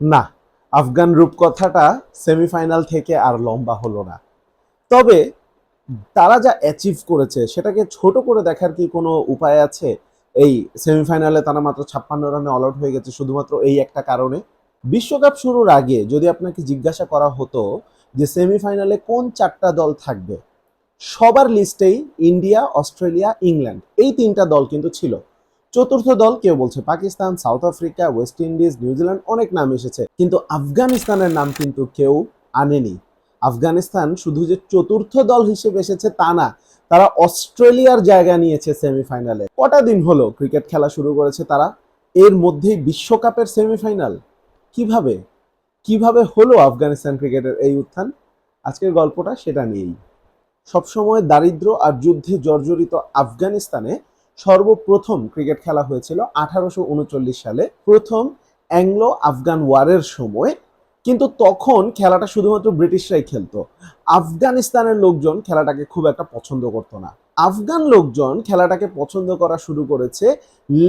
না, আফগান রূপকথাটা সেমিফাইনাল থেকে আর লম্বা হলো না। তবে তারা যা অ্যাচিভ করেছে, সেটাকে ছোট করে দেখার কি কোনো উপায় আছে? এই সেমিফাইনালে তারা মাত্র ছাপ্পান্ন রানে অল আউট হয়ে গেছে শুধুমাত্র এই একটা কারণে। বিশ্বকাপ শুরুর আগে যদি আপনাকে জিজ্ঞাসা করা হতো যে সেমিফাইনালে কোন চারটা দল থাকবে, সবার লিস্টেই ইন্ডিয়া, অস্ট্রেলিয়া, ইংল্যান্ড, এই তিনটা দল কিন্তু ছিল। চতুর্থ দল, কেউ বলছে Pakistan, South Africa, West Indies New Zealand অনেক নাম এসেছে। কিন্তু আফগানিস্তানের নাম কিন্তু কেউ আনেনি। আফগানিস্তান শুধু যে চতুর্থ দল হিসেবে এসেছে তা না, তারা অস্ট্রেলিয়ার জায়গা নিয়েছে সেমিফাইনালে। কটা দিন হলো ক্রিকেট খেলা শুরু করেছে তারা? এর মধ্যেই বিশ্বকাপের সেমিফাইনাল। কীভাবে? কীভাবে হলো আফগানিস্তান ক্রিকেটের এই উত্থান? আজকের গল্পটা সেটা নিয়েই। সবসময় দারিদ্র আর যুদ্ধে জর্জরিত আফগানিস্তানে সর্বপ্রথম ক্রিকেট খেলা হয়েছিল আঠারোশো উনচল্লিশ সালে, প্রথম অ্যাংলো আফগান ওয়ারের সময়। কিন্তু তখন খেলাটা শুধুমাত্র ব্রিটিশরাই খেলতো। আফগানিস্তানের লোকজন খেলাটাকে খুব একটা পছন্দ করতো না। আফগান লোকজন খেলাটাকে পছন্দ করা শুরু করেছে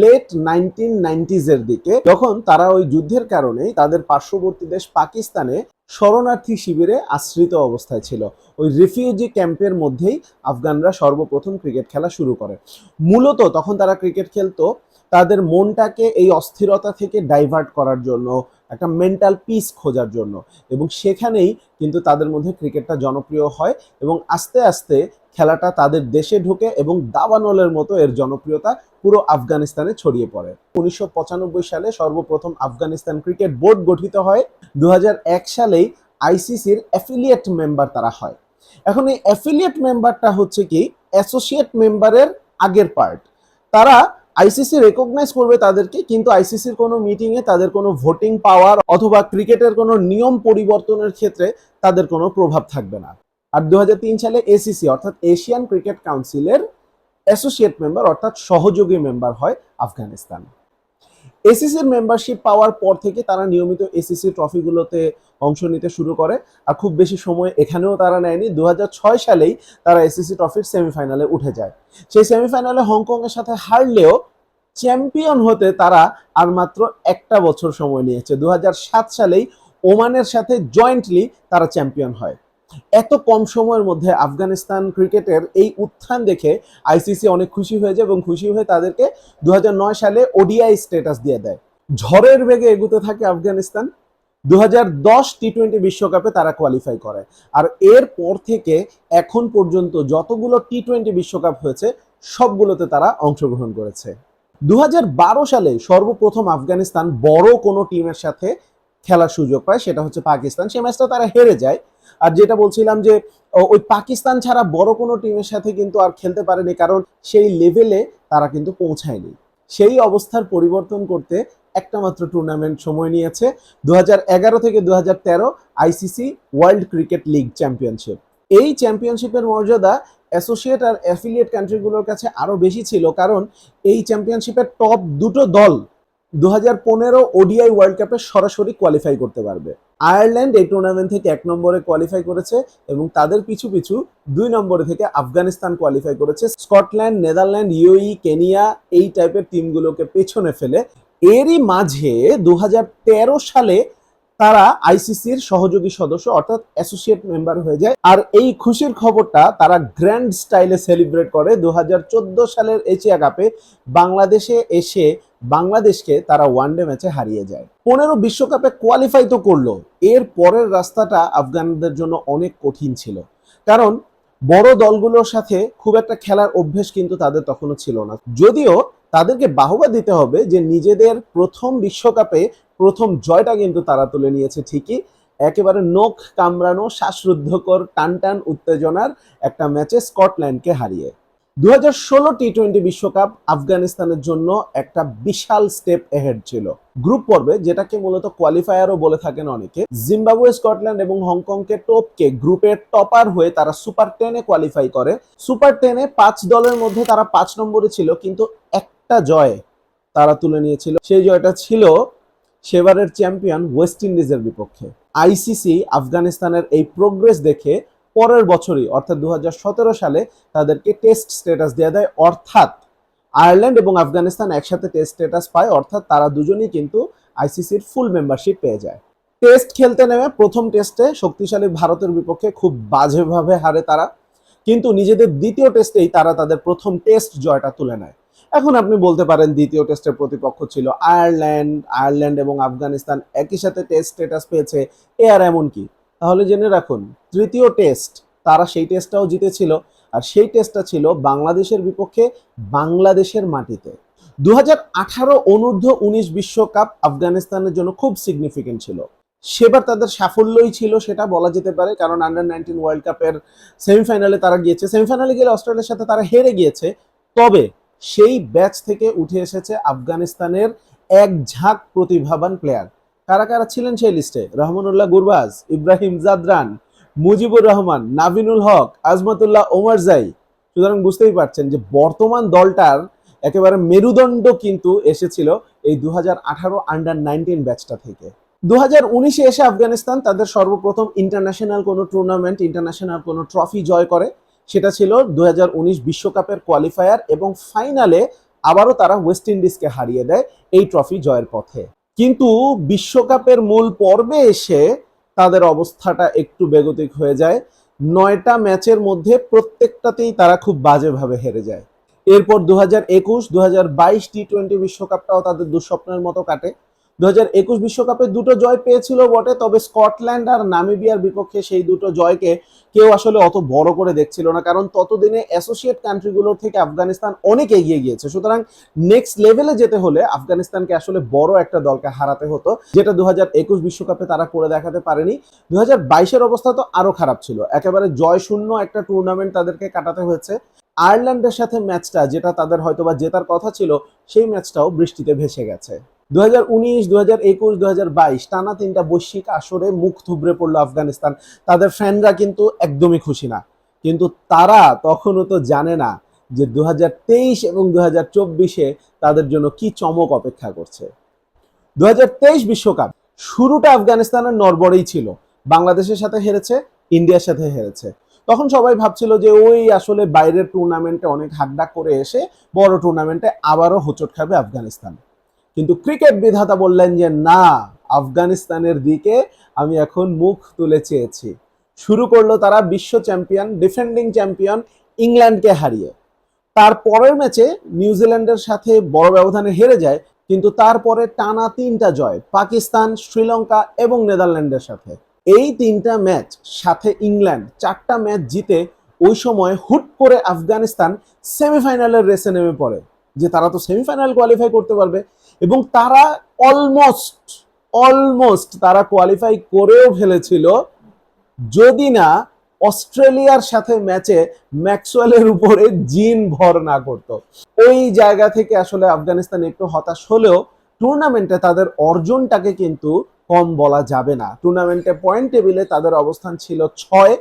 লেট নাইনটিন নাইনটিজের দিকে। যখন তারা ওই যুদ্ধের কারণে তাদের পার্শ্ববর্তী দেশ পাকিস্তানে শরণার্থী শিবিরে আশ্রিত অবস্থায় ছিল। ওই রিফিউজি ক্যাম্পের মধ্যেই আফগানরা সর্বপ্রথম ক্রিকেট খেলা শুরু করে। মূলত তখন তারা ক্রিকেট খেলতো, তাদের মনটাকে এই অস্থিরতা থেকে ডাইভার্ট করার জন্য একটা মেন্টাল পিস খোঁজার জন্য। এবং সেখানেই কিন্তু তাদের মধ্যে ক্রিকেটটা জনপ্রিয় হয় এবং আস্তে আস্তে খেলাটা তাদের দেশে ঢোকে এবং দাবানলের মতো এর জনপ্রিয়তা পুরো আফগানিস্তানে ছড়িয়ে পড়ে। উনিশশো পঁচানব্বই সালে সর্বপ্রথম আফগানিস্তান ক্রিকেট বোর্ড গঠিত হয়। দু হাজার এক সালেই আইসিসির অ্যাফিলিয়েট মেম্বার তারা হয়। এখন এই অ্যাফিলিয়েট মেম্বারটা হচ্ছে কি অ্যাসোসিয়েট মেম্বারের আগের পার্ট তারা আইসিসি রেকগনাইজ করবে তাদেরকে, কিন্তু আইসিসির কোনো মিটিংয়ে তাদের কোনো ভোটিং পাওয়ার অথবা ক্রিকেটের কোনো নিয়ম পরিবর্তনের ক্ষেত্রে তাদের কোনো প্রভাব থাকবে না। আর দু হাজার তিন সালে এসিসি অর্থাৎ এশিয়ান ক্রিকেট কাউন্সিলের অ্যাসোসিয়েট মেম্বার অর্থাৎ সহযোগী মেম্বার হয় আফগানিস্তান। এসিসির মেম্বারশিপ পাওয়ার পর থেকে তারা নিয়মিত এসিসি ট্রফিগুলোতে অংশ নিতে শুরু করে, আর খুব বেশি সময় এখানেও তারা নেয়নি। দু হাজার ছয় সালেই তারা এসিসি ট্রফির সেমিফাইনালে উঠে যায়। সেই সেমিফাইনালে হংকংয়ের সাথে হারলেও চ্যাম্পিয়ন হতে তারা আর মাত্র একটা বছর সময় নিয়েছে। দু হাজার সাত সালেই ওমানের সাথে জয়েন্টলি তারা চ্যাম্পিয়ন হয়। এত কম সময়ের মধ্যে আফগানিস্তান ক্রিকেটের এই উত্থান দেখে আইসিসি অনেক খুশি হয়ে যায় এবং খুশি হয়ে তাদেরকে দু হাজার নয় সালে ওডিআই স্ট্যাটাস দিয়ে দেয়। ঝড়ের বেগে এগুতে থাকে আফগানিস্তান। দু হাজার দশ টি টোয়েন্টি বিশ্বকাপে তারা কোয়ালিফাই করে। আর এর পর থেকে এখন পর্যন্ত যতগুলো টি টোয়েন্টি বিশ্বকাপ হয়েছে, সবগুলোতে তারা অংশগ্রহণ করেছে। দু হাজার বারো সালে সর্বপ্রথম আফগানিস্তান বড় কোনো টিমের সাথে খেলার সুযোগ পায়, সেটা হচ্ছে পাকিস্তান। সে ম্যাচটা তারা হেরে যায়। আর যেটা বলছিলাম যে ওই পাকিস্তান ছাড়া বড় কোনো টিমের সাথে কিন্তু আর খেলতে পারেনি, কারণ সেই লেভেলে তারা কিন্তু পৌঁছায়নি। সেই অবস্থার পরিবর্তন করতে একটা মাত্র টুর্নামেন্ট সময় নিয়েছে দু হাজার এগারো থেকে দু হাজার তেরো ICC world cricket league championship এই চ্যাম্পিয়নশিপের মর্যাদা অ্যাসোসিয়েট আর অ্যাফিলিয়েট কান্ট্রিগুলোর কাছে আরও বেশি ছিল, কারণ এই চ্যাম্পিয়নশিপের টপ দুটো দল দু হাজার পনেরো ওডিআই ওয়ার্ল্ড কাপে সরাসরি কোয়ালিফাই করতে পারবে। আয়ারল্যান্ড এই টুর্নামেন্ট থেকে এক নম্বরে কোয়ালিফাই করেছে এবং তাদের পিছু পিছু দুই নম্বরে থেকে আফগানিস্তান কোয়ালিফাই করেছে। স্কটল্যান্ড, নেদারল্যান্ড ইউই কেনিয়া এই টাইপের টিমগুলোকে পেছনে ফেলে। এরই মাঝে দু হাজার তেরো সালে তারা আইসিসির সহযোগী সদস্য, অর্থাৎ অ্যাসোসিয়েট মেম্বার হয়ে যায়। আর এই খুশির খবরটা তারা গ্র্যান্ড স্টাইলে সেলিব্রেট করে। দু সালের এশিয়া কাপে বাংলাদেশে এসে বাংলাদেশকে তারা ওয়ানডে ম্যাচে হারিয়ে যায়। পনেরো বিশ্বকাপে কোয়ালিফাই তো করল। এর পরের রাস্তাটা আফগানদের জন্য অনেক কঠিন ছিল। কারণ বড় দলগুলোর সাথে খুব একটা খেলার অভ্যেস কিন্তু তাদের তখনও ছিল না। যদিও তাদেরকে বাহবা দিতে হবে যে নিজেদের প্রথম বিশ্বকাপে প্রথম জয়টা কিন্তু তারা তুলে নিয়েছে ঠিকই। একেবারে নখ কামড়ানো, শ্বাসরুদ্ধকর টান টান উত্তেজনার একটা ম্যাচে স্কটল্যান্ডকে হারিয়ে। দু হাজার ষোলো টি টোয়েন্টি বিশ্বকাপ আফগানিস্তানের জন্য একটা বিশাল স্টেপ এহেড ছিল। গ্রুপ পর্বে যেটাকে মূলত কোয়ালিফায়ারও বলে থাকেন অনেকে, জিম্বাবুয়ে, স্কটল্যান্ড এবং হংকংকে টপকে গ্রুপের টপার হয়ে তারা সুপার টেনে কোয়ালিফাই করে। সুপার টেনে পাঁচ দলের মধ্যে তারা পাঁচ নম্বরে ছিল, কিন্তু একটা জয় তারা তুলে নিয়েছিল। সেই জয়টা ছিল সেবারের চ্যাম্পিয়ন ওয়েস্ট ইন্ডিজের বিপক্ষে। আইসিসি আফগানিস্তানের এই প্রোগ্রেস দেখে পরের বছরই, অর্থাৎ দু হাজার সতেরো সালে, তাদেরকে টেস্ট স্ট্যাটাস দেওয়া দেয়। অর্থাৎ আয়ারল্যান্ড এবং আফগানিস্তান একসাথে টেস্ট স্ট্যাটাস পায়, অর্থাৎ তারা দুজনেই কিন্তু আইসিসির ফুল মেম্বারশিপ পেয়ে যায়। টেস্ট খেলতে নেমে প্রথম টেস্টে শক্তিশালী ভারতের বিপক্ষে খুব বাজেভাবে হারে তারা। কিন্তু নিজেদের দ্বিতীয় টেস্টেই তারা তাদের প্রথম টেস্ট জয়টা তুলে নেয়। এখন আপনি বলতে পারেন দ্বিতীয় টেস্টের প্রতিপক্ষ ছিল আয়ারল্যান্ড। আয়ারল্যান্ড এবং আফগানিস্তান একই সাথে টেস্ট স্ট্যাটাস পেয়েছে। এ আর এমন কি? তাহলে জেনে রাখুন, তৃতীয় টেস্ট তারা সেই টেস্টটাও জিতেছিল আর সেই টেস্টটা ছিল বাংলাদেশের বিপক্ষে বাংলাদেশের মাটিতে। দু হাজার আঠারো অনূর্ধ্ব উনিশ বিশ্বকাপ আফগানিস্তানের জন্য খুব সিগনিফিকেন্ট ছিল। সেবার তাদের সাফল্যই ছিল সেটা বলা যেতে পারে, কারণ আন্ডার নাইনটিন ওয়ার্ল্ড কাপের সেমিফাইনালে তারা গিয়েছে। সেমিফাইনালে গেলে অস্ট্রেলিয়ার সাথে তারা হেরে গিয়েছে। তবে সেই ব্যাচ থেকে উঠে এসেছে আফগানিস্তানের এক ঝাঁক প্রতিভাবান প্লেয়ার কারা কারা ছিলেন সেই লিস্টে রহমানুল্লাহ গুরবাজ, ইব্রাহিম জাদরান, মুজিবুর রহমান, নাভিনুল হক, আজমাতুল্লাহ ওমারজাই সুতরাং বুঝতেই পারছেন যে বর্তমান দলটার একেবারে মেরুদণ্ড কিন্তু এসেছিল এই দু আঠারো আন্ডার নাইনটিন ব্যাচটা থেকে। দু হাজার উনিশে এসে আফগানিস্তান তাদের সর্বপ্রথম ইন্টারন্যাশনাল কোনো টুর্নামেন্ট ইন্টারন্যাশনাল কোনো ট্রফি জয় করে। সেটা ছিল দু বিশ্বকাপের কোয়ালিফায়ার এবং ফাইনালে আবারও তারা ওয়েস্ট ইন্ডিজকে হারিয়ে দেয় এই ট্রফি জয়ের পথে। কিন্তু বিশ্বকাপের মূল পর্বে এসে তাদের অবস্থাটা একটু বেগতিক হয়ে যায়। নয়টা ম্যাচের মধ্যে প্রত্যেকটাতেই তারা খুব বাজেভাবে হেরে যায়। এরপর দু হাজার একুশ দু হাজার বাইশ টি টোয়েন্টি বিশ্বকাপটাও তাদের দুঃস্বপ্নের মতো কাটে। দু বিশ্বকাপে দুটো জয় পেয়েছিল বটে, তবে স্কটল্যান্ড আর নামিবিয়ার বিপক্ষে সেই দুটো জয়কে কেউ আসলে অত বড় করে দেখছিল না, কারণ ততদিনে অ্যাসোসিয়েট কান্ট্রিগুলোর থেকে আফগানিস্তান অনেক এগিয়ে গিয়েছে। সুতরাং নেক্সট লেভেলে যেতে হলে আফগানিস্তানকে আসলে বড় একটা দলকে হারাতে হতো, যেটা দু বিশ্বকাপে তারা করে দেখাতে পারেনি। দু হাজার অবস্থা তো আরও খারাপ ছিল। একেবারে জয় শূন্য একটা টুর্নামেন্ট তাদেরকে কাটাতে হয়েছে। আয়ারল্যান্ডের সাথে ম্যাচটা, যেটা তাদের হয়তোবা জেতার কথা ছিল, সেই ম্যাচটাও বৃষ্টিতে ভেসে গেছে। দু হাজার উনিশ দু হাজার একুশ দু হাজার বাইশ টানা তিনটা বৈশ্বিক আসরে মুখ থুবড়ে পড়ল আফগানিস্তান। তাদের ফ্যানরা কিন্তু একদমই খুশি না। কিন্তু তারা তখনও তো জানে না যে দু এবং দু হাজার তাদের জন্য কি চমক অপেক্ষা করছে। দু বিশ্বকাপ শুরুটা আফগানিস্তানের নরবরেই ছিল। বাংলাদেশের সাথে হেরেছে, ইন্ডিয়ার সাথে হেরেছে। তখন সবাই ভাবছিল যে ওই আসলে বাইরের টুর্নামেন্টে অনেক হাকডাক করে এসে বড় টুর্নামেন্টে আবারও হোঁচট খাবে আফগানিস্তান। কিন্তু ক্রিকেট বিধাতা বললেন যে, না, আফগানিস্তানের দিকে আমি এখন মুখ তুলে চেয়েছি। শুরু করল তারা বিশ্ব চ্যাম্পিয়ন, ডিফেন্ডিং চ্যাম্পিয়ন ইংল্যান্ডকে হারিয়ে। তার পরের ম্যাচে নিউজিল্যান্ডের সাথে বড় ব্যবধানে হেরে যায়, কিন্তু তারপরে টানা তিনটা জয়, পাকিস্তান, শ্রীলঙ্কা এবং নেদারল্যান্ডের সাথে। এই তিনটা ম্যাচ সাথে ইংল্যান্ড চারটা ম্যাচ জিতে ওই সময় হুট করে আফগানিস্তান সেমিফাইনালের রেসে নেমে পড়ে, যে তারা তো সেমিফাইনাল কোয়ালিফাই করতে পারবে। এবং তারা অলমোস্ট অলমোস্ট তারা কোয়ালিফাই করেও ফেলেছিল। যদি না, অস্ট্রেলিয়ার সাথে ম্যাচে ম্যাক্সওয়েলের উপরে জিন ভর না করতো। ওই জায়গা থেকে আসলে আফগানিস্তান একটু হতাশ হলেও টুর্নামেন্টে তাদের অর্জনটাকে কিন্তু কম বলা যাবে না। টুর্নামেন্টে পয়েন্ট টেবিলে তাদের অবস্থান ছিল ছয়।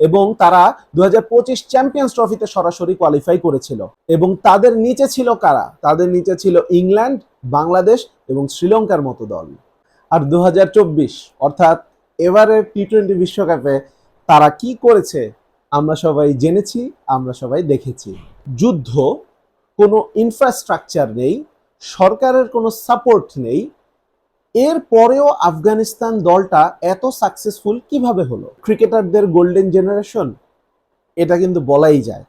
এবং তারা দুহাজার পঁচিশ চ্যাম্পিয়ন্স ট্রফিতে সরাসরি কোয়ালিফাই করেছিল। এবং তাদের নিচে ছিল কারা? তাদের নিচে ছিল ইংল্যান্ড, বাংলাদেশ এবং শ্রীলঙ্কার মতো দল। আর দু হাজার চব্বিশ, অর্থাৎ এবারের টি টোয়েন্টি বিশ্বকাপে তারা কি করেছে? আমরা সবাই জেনেছি, আমরা সবাই দেখেছি। যুদ্ধ, কোনো ইনফ্রাস্ট্রাকচার নেই, সরকারের কোনো সাপোর্ট নেই এর পরেও আফগানিস্তান দলটা এত সাকসেসফুল কীভাবে হলো? ক্রিকেটারদের গোল্ডেন জেনারেশন এটা কিন্তু বলাই যায়।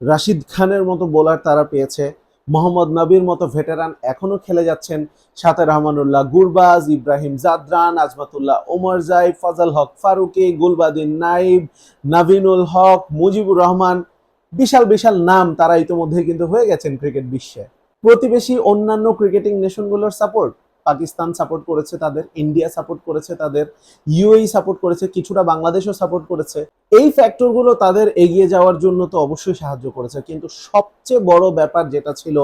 রাশিদ খানের মতো বোলার তারা পেয়েছে। মোহাম্মদ নবীর মতো ভেটেরান এখনও খেলে যাচ্ছেন। সাথে রহমানুল্লাহ, গুরবাজ, ইব্রাহিম জাদরান, আজমাতুল্লাহ ওমর জাই ফজল হক ফারুকি, গুলবাদিন নাইব, নাভিনুল হক, মুজিবুর রহমান, বিশাল বিশাল নাম তারা ইতিমধ্যে কিন্তু হয়ে গেছেন ক্রিকেট বিশ্বে। প্রতিবেশী অন্যান্য ক্রিকেটিং নেশনগুলোর সাপোর্ট পাকিস্তান সাপোর্ট করেছে তাদের ইন্ডিয়া সাপোর্ট করেছে তাদের ইউএই সাপোর্ট করেছে, কিছুটা বাংলাদেশও সাপোর্ট করেছে। এই ফ্যাক্টরগুলো তাদের এগিয়ে যাওয়ার জন্য তো অবশ্যই সাহায্য করেছে। কিন্তু সবচেয়ে বড় ব্যাপার যেটা ছিল,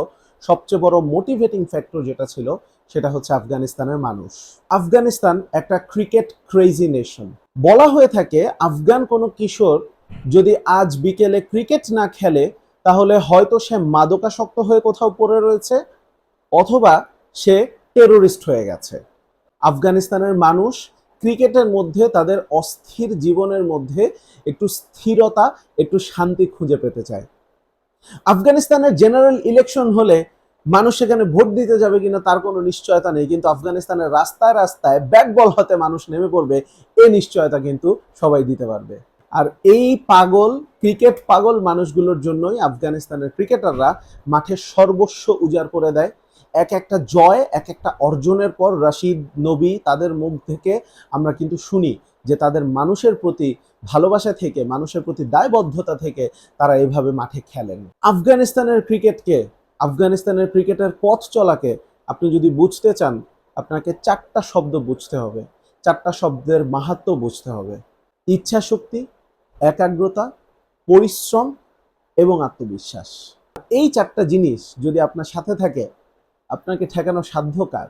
সবচেয়ে বড় মোটিভেটিং ফ্যাক্টর যেটা ছিল, সেটা হচ্ছে আফগানিস্তানের মানুষ। আফগানিস্তান একটা ক্রিকেট ক্রেজি নেশন বলা হয়ে থাকে, আফগান কোনো কিশোর যদি আজ বিকেলে ক্রিকেট না খেলে, তাহলে হয়তো সে মাদকাসক্ত হয়ে কোথাও পড়ে রয়েছে, অথবা সে টেরোরিস্ট হয়ে গেছে। আফগানিস্তানের মানুষ ক্রিকেটের মধ্যে তাদের অস্থির জীবনের মধ্যে একটু স্থিরতা, একটু শান্তি খুঁজে পেতে চায়। আফগানিস্তানের জেনারেল ইলেকশন হলে মানুষ সেখানে ভোট দিতে যাবে কিনা তার কোনো নিশ্চয়তা নেই, কিন্তু আফগানিস্তানের রাস্তায় রাস্তায় ব্যাট বল হতে মানুষ নেমে পড়বে এই নিশ্চয়তা কিন্তু সবাই দিতে পারবে। আর এই পাগল, ক্রিকেট পাগল মানুষগুলোর জন্যই আফগানিস্তানের ক্রিকেটাররা মাঠে সর্বস্ব উজাড় করে দেয়। এক একটা জয়, এক একটা অর্জনের পর রাশিদ, নবী তাদের মুখ থেকে আমরা কিন্তু শুনি যে তাদের মানুষের প্রতি ভালোবাসা থেকে, মানুষের প্রতি দায়বদ্ধতা থেকে তারা এভাবে মাঠে খেলেন। আফগানিস্তানের ক্রিকেটকে আফগানিস্তানের ক্রিকেটের পথ চলাকে আপনি যদি বুঝতে চান, আপনাকে চারটা শব্দ বুঝতে হবে। চারটা শব্দের মাহাত্ম বুঝতে হবে। ইচ্ছা শক্তি একাগ্রতা, পরিশ্রম এবং আত্মবিশ্বাস। এই চারটা জিনিস যদি আপনার সাথে থাকে আপনাকে ঠেকানো সাধ্য কাজ